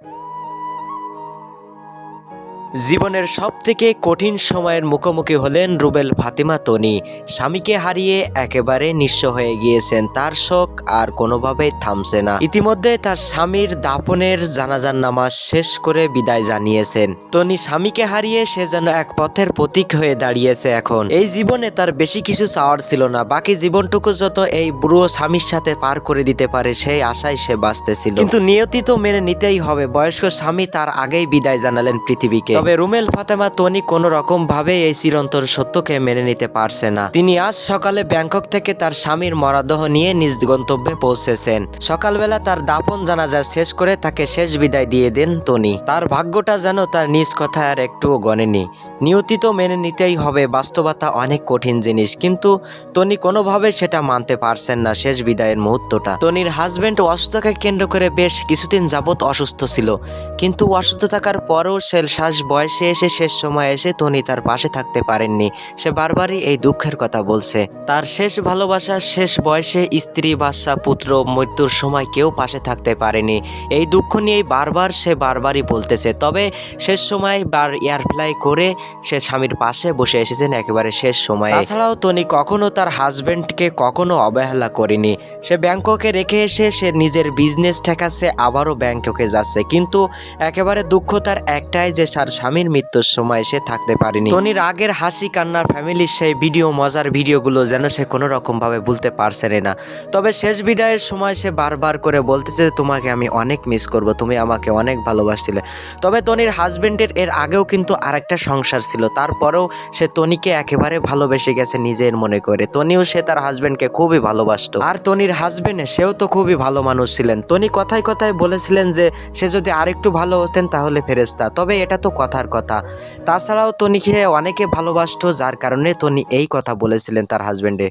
you জীবনের সব থেকে কঠিন সময়ের মুখোমুখি হলেন রুবেল ফাতিমা তনি। স্বামীকে হারিয়ে একেবারে নিঃস্ব হয়ে গিয়েছেন, তার শোক আর কোনোভাবেই থামছে না। ইতিমধ্যে তার স্বামীর দাপনের জানাজার নামাজ শেষ করে বিদায় জানিয়েছেন। তনি স্বামীকে হারিয়ে সে যেন এক পথের প্রতীক হয়ে দাঁড়িয়েছে এখন। এই জীবনে তার বেশি কিছু চাওয়ার ছিল না, বাকি জীবনটুকু যত এই বুড়ো স্বামীর সাথে পার করে দিতে পারে সেই আশায় সে বাঁচতেছিল। কিন্তু নিয়তি তো মেনে নিতেই হবে, বয়স্ক স্বামী তার আগেই বিদায় জানালেন পৃথিবীকে। তবে রুমেল ফাতেমা তনি কোন রকম ভাবে এই চিরন্তর সত্যকে মেনে নিতে পারছে না। তিনি আজ সকালে ব্যাংকক থেকে তার স্বামীর মরাদহ নিয়ে নিজ গন্তব্যে পৌঁছেছেন। সকালবেলা তার দাপন জানাজা শেষ করে তাকে শেষ বিদায় দিয়ে দেন তনি। তার ভাগ্যটা যেন তার নিজ কথায় আর একটুও গণেনি। নিয়তি তো মেনে নিতেই হবে, বাস্তবতা অনেক কঠিন জিনিস, কিন্তু তনি কোনোভাবে সেটা মানতে পারছেন না শেষ বিদায়ের মুহূর্তটা। তনির হাজবেন্ড অসুস্থতাকে কেন্দ্র করে বেশ কিছুদিন যাবৎ অসুস্থ ছিল, কিন্তু অসুস্থ থাকার পরও সে শ্বাস বয়সে এসে শেষ সময় এসে তনি তার পাশে থাকতে পারেননি। সে বারবারই এই দুঃখের কথা বলছে। তার শেষ ভালোবাসা, শেষ বয়সে স্ত্রী, বাচ্চা, পুত্র, মৃত্যুর সময় কেউ পাশে থাকতে পারেনি। এই দুঃখ নিয়েই বারবার সে বারবারই বলতেছে, তবে শেষ সময় বার এয়ারফ্লাই করে সে স্বামীর পাশে বসে এসেছেন একেবারে শেষ সময়ে। তাছাড়াও তনি কখনো তার হাজবেন্ডকে কখনো অবহেলা করেনি। সে ব্যাংককে রেখে এসে সে নিজের বিজনেস ঠেকাচ্ছে, আবারও ব্যাংককে যাচ্ছে। কিন্তু একেবারে দুঃখ তার একটাই যে তার স্বামীর মৃত্যুর সময় সে থাকতে পারেনি। তনির আগের হাসি, কান্নার ফ্যামিলির সেই ভিডিও মজার ভিডিওগুলো যেন সে কোনো রকম ভাবে ভুলতে পারছে না। তবে শেষ বিদায়ের সময় সে বারবার করে বলতেছে, তোমাকে আমি অনেক মিস করব, তুমি আমাকে অনেক ভালোবাসছিলে। তবে তনির হাজবেন্ডের এর আগেও কিন্তু আরেকটা সংসার ছিল। তারপরেও সে তনিকে একেবারে ভালোবেসে গেছে নিজের মনে করে। তনিও সে তার হাজবেন্ডকে খুবই ভালোবাসত। আর তনির হাজবেন্ড সেও তো খুবই ভালো মানুষ ছিলেন। তনি কথায় কথায় বলেছিলেন যে, সে যদি আরেকটু ভালো হতেন তাহলে ফেরেস্তা তবে এটা তো কথার কথা। তাছাড়াও তনিকে অনেকে ভালোবাসত, যার কারণে তনি এই কথা বলেছিলেন তার হাজবেন্ডে